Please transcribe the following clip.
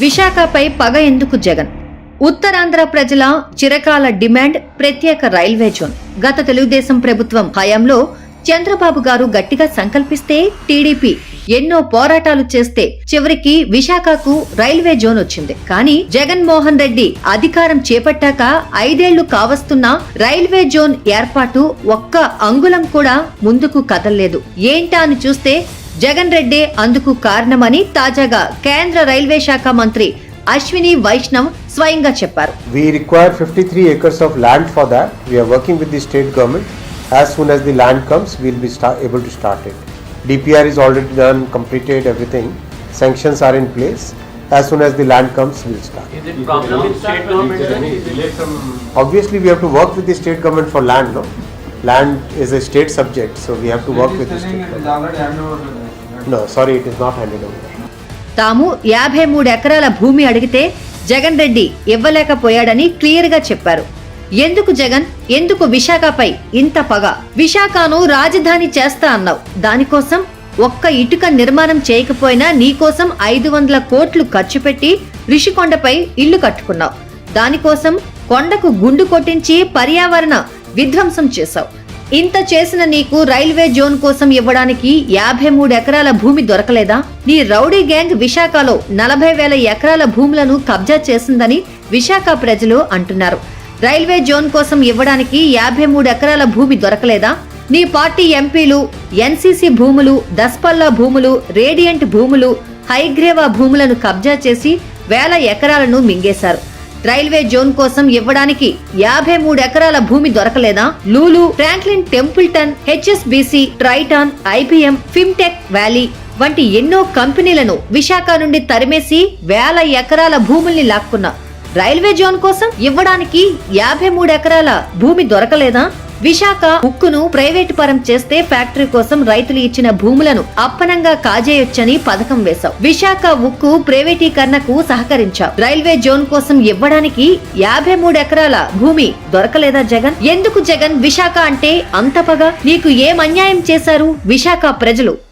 విశాఖపై పగ ఎందుకు జగన్? ఉత్తరాంధ్ర ప్రజల చిరకాల డిమాండ్ ప్రత్యేక రైల్వే జోన్. గత తెలుగుదేశం ప్రభుత్వం హయాంలో చంద్రబాబు గారు గట్టిగా సంకల్పిస్తే టీడీపీ ఎన్నో పోరాటాలు చేస్తే చివరికి విశాఖకు రైల్వే జోన్ వచ్చింది. కానీ జగన్మోహన్ రెడ్డి అధికారం చేపట్టాక ఐదేళ్ళు కావస్తున్న రైల్వే జోన్ ఏర్పాటు ఒక్క అంగుళం కూడా ముందుకు కదల్లేదు. ఏంటా అని చూస్తే జగన్ రెడ్డే అందుకు కారణమని తాజాగా కేంద్ర రైల్వే శాఖ మంత్రి అశ్విని వైష్ణవ్ స్వయంగా చెప్పారు We require 53 acres of land for that. We are working with the state government. As soon as the land comes, we'll be sta- able to start it. DPR is already done, completed everything. Sanctions are in place. As soon as the land comes, we'll start. Is it problem with state government? sir? Is it- Obviously, we have to work with the state government for land, no? Land is a state subject, so we have to work with the state government. Sorry sorry, it is not తాము యాభై మూడు ఎకరాల భూమి అడిగితే జగన్ రెడ్డి ఇవ్వలేకపోయాడని క్లియర్గా చెప్పారు. ఎందుకు జగన్? ఎందుకు విశాఖపై ఇంత పగ? విశాఖను రాజధాని చేస్తా అన్నావు. దానికోసం ఒక్క ఇటుక నిర్మాణం చేయకపోయినా నీకోసం ఐదు వందల కోట్లు ఖర్చు పెట్టి రిషికొండపై ఇల్లు కట్టుకున్నావు. దానికోసం కొండకు గుండు కొట్టించి పర్యావరణ విధ్వంసం చేశావు. ఇంత చేసిన నీకు రైల్వే జోన్ కోసం ఇవ్వడానికి యాభై మూడు ఎకరాల భూమి దొరకలేదా? నీ రౌడీ గ్యాంగ్ విశాఖలో నలభై వేల ఎకరాల భూములను కబ్జా చేసిందని విశాఖ ప్రజలు అంటున్నారు. రైల్వే జోన్ కోసం ఇవ్వడానికి యాభై మూడు ఎకరాల భూమి దొరకలేదా? నీ పార్టీ ఎంపీలు ఎన్సీసీ భూములు దస్పల్లా భూములు రేడియంట్ భూములు హైగ్రేవా భూములను కబ్జా చేసి వేల ఎకరాలను మింగేశారు. రైల్వే జోన్ కోసం ఇవ్వడానికి యాభై మూడు ఎకరాల భూమి దొరకలేదా? Lulu Franklin Templeton HSBC Triton IBM fintech valley వంటి ఎన్నో కంపెనీలను విశాఖ నుండి తరిమేసి వేల ఎకరాల భూముల్ని లాక్కున్న రైల్వే జోన్ కోసం ఇవ్వడానికి యాభై మూడు ఎకరాల భూమి దొరకలేదా? విశాఖ ఉక్కును ప్రైవేటు పరం చేస్తే ఫ్యాక్టరీ కోసం రైతులు ఇచ్చిన భూములను అప్పనంగా కాజేయొచ్చని పథకం వేశావు. విశాఖ ఉక్కు ప్రైవేటీకరణకు సహకరించావు. రైల్వే జోన్ కోసం ఇవ్వడానికి యాభై మూడు ఎకరాల భూమి దొరకలేదా జగన్? ఎందుకు జగన్ విశాఖ అంటే అంత పగ? నీకు ఏం అన్యాయం చేశారు విశాఖ ప్రజలు?